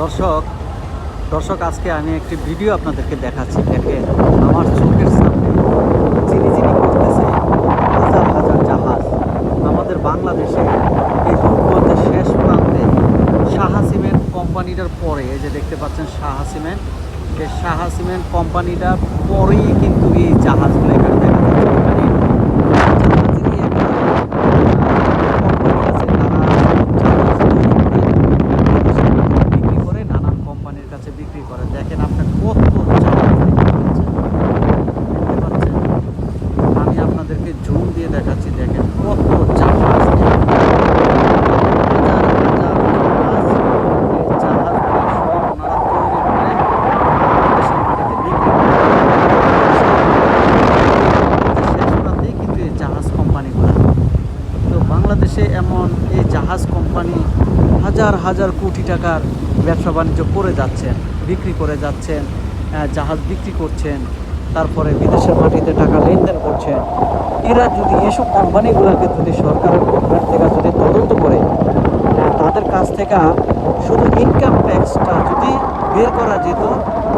দর্শক দর্শক, আজকে আমি একটি ভিডিও আপনাদেরকে দেখাচ্ছি। দেখেন, আমার চোখের সামনে চিনি চিনি করতেছে, হাজার হাজার জাহাজ। আমাদের বাংলাদেশে এই রূপগঞ্জের শেষ প্রান্তে সাহা সিমেন্ট কোম্পানিটার পরে, এই যে দেখতে পাচ্ছেন সাহা সিমেন্ট, এই সাহা সিমেন্ট কোম্পানিটার পরেই কিন্তু এই জাহাজগুলো এখানে দেখা যাচ্ছে এখানে জাহাজেরই একটা কোম্পানি আছে তারা জাহাজ তৈরি করে বিদেশে বিক্রি করে নানান কোম্পানির কাছে বিক্রি করে দেখেন আপনার কত আমি আপনাদেরকে জুম দিয়ে দেখাচ্ছি দেখেন কত জাহাজ হাজার হাজার জাহাজ এই জাহাজগুলো সব ওনারা তৈরি করে দেশের মাটিতে বিক্রি করে শেষ প্রান্তেই কিন্তু এই জাহাজ কোম্পানিগুলো তো বাংলাদেশে এমন এই জাহাজ কোম্পানি হাজার হাজার কোটি টাকার ব্যবসা বাণিজ্য করে যাচ্ছেন, বিক্রি করে যাচ্ছেন জাহাজ বিক্রি করছেন, তারপরে বিদেশের মাটিতে টাকা লেনদেন করছেন। এরা যদি এসব কোম্পানিগুলোকে যদি সরকারের গভর্নমেন্ট থেকে যদি তদন্ত করে তাদের কাছ থেকে শুধু ইনকাম ট্যাক্সটা যদি বের করা যেত,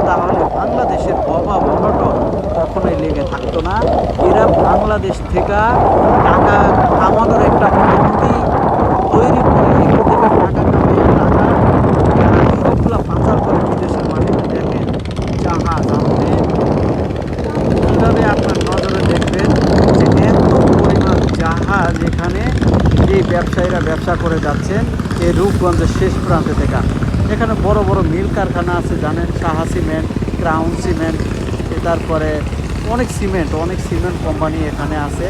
তাহলে বাংলাদেশের অভাব অনটন কখনোই লেগে থাকতো না। এরা বাংলাদেশ থেকে টাকা কামানোর একটা পদ্ধতি তৈরি করে এখান থেকে টাকা কামিয়ে টাকা আহ, সবগুলা পাচার করে বিদেশের মাটিতে দেখেন জাহাজ আপনি কীভাবে আপনার নজরে দেখবেন যে এত পরিমাণ জাহাজ এখানে এই ব্যবসায়ীরা ব্যবসা করে যাচ্ছেন এই রূপগঞ্জের শেষ প্রান্তে থেকে। এখানে বড় বড় মিল কারখানা আছে, জানেন? সাহা সিমেন্ট, ক্রাউন সিমেন্ট তারপরে অনেক সিমেন্ট অনেক সিমেন্ট কোম্পানি এখানে আছে।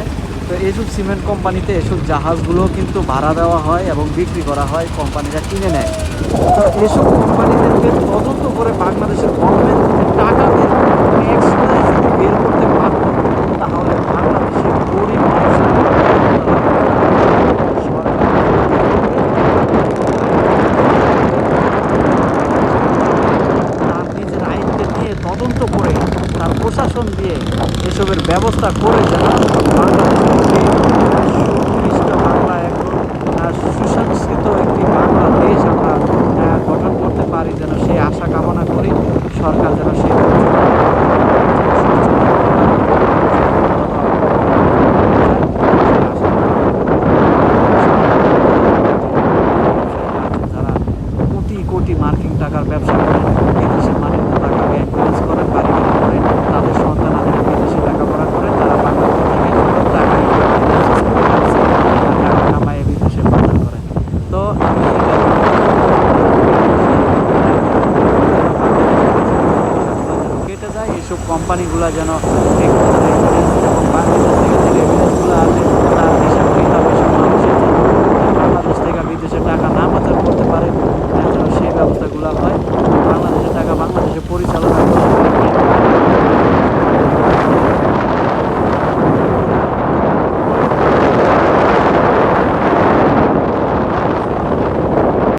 তো এইসব সিমেন্ট কোম্পানিতে এসব জাহাজগুলো কিন্তু ভাড়া দেওয়া হয় এবং বিক্রি করা হয়, কোম্পানিরা কিনে নেয়। তো এসব কোম্পানিদেরকে তদন্ত করে বাংলাদেশের গভর্নমেন্ট টাকা বের ট্যাক্সগুলো যদি বের করতে পারত তাহলে বাংলাদেশের গরিব মানুষের তার নিজের আইনকে নিয়ে তদন্ত করে তার প্রশাসন দিয়ে এসবের ব্যবস্থা করে যেন বাংলাদেশকে বাংলা আহ, সুসংস্কৃত একটি আমরা গঠন করতে পারি যেন সেই আশা কামনা করি সরকার যেন সেই যারা কোটি কোটি মার্কিং টাকার ব্যবসা কোম্পানিগুলো যেন মানে থেকে হিসাব যেন থেকে বিদেশে টাকা না পাচার করতে পারে সেই ব্যবস্থাগুলো হয়। বাংলাদেশে টাকা পরিচালনা